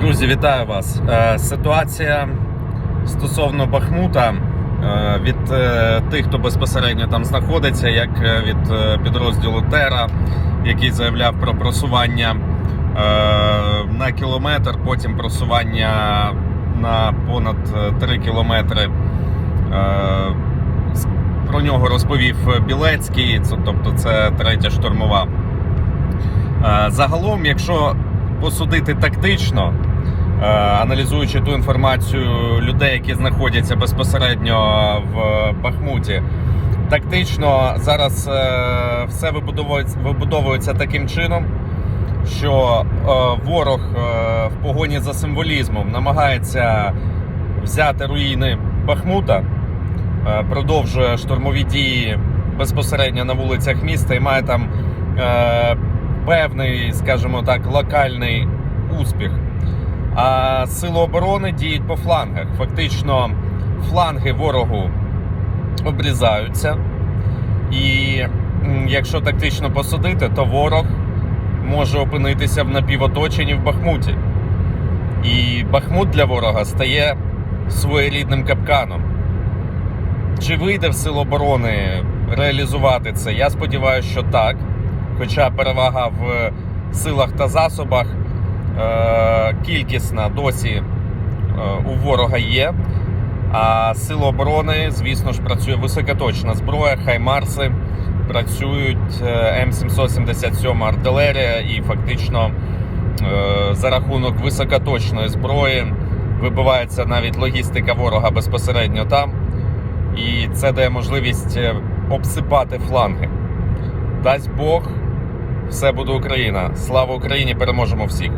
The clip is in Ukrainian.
Друзі, вітаю вас. Е, Ситуація стосовно Бахмута е, від е, тих, хто безпосередньо там знаходиться, як від підрозділу Тера, який заявляв про просування на кілометр, потім просування на понад 3 кілометри. Про нього розповів Білецький, тобто це третя штурмова. Загалом, якщо посудити тактично, е, аналізуючи ту інформацію людей, які знаходяться безпосередньо в Бахмуті, тактично зараз е, все вибудовується, таким чином, що е, ворог в погоні за символізмом намагається взяти руїни Бахмута, продовжує штурмові дії безпосередньо на вулицях міста і має там певний, скажімо так, локальний успіх. А сили оборони діють по флангах. Фактично, фланги ворогу обрізаються. І якщо тактично посудити, то ворог може опинитися в напівоточенні в Бахмуті. І Бахмут для ворога стає своєрідним капканом. Чи вийде в сил оборони реалізувати це? Я сподіваюся, що так. Хоча перевага в силах та засобах е, кількісна досі е, у ворога є. А сили оборони, звісно ж, працює високоточна зброя, хаймарси, працюють е, М777 артилерія, і фактично за рахунок високоточної зброї вибивається навіть логістика ворога безпосередньо там. І це дає можливість обсипати фланги. Дасть Бог, все буде Україна. Слава Україні! Переможемо всіх!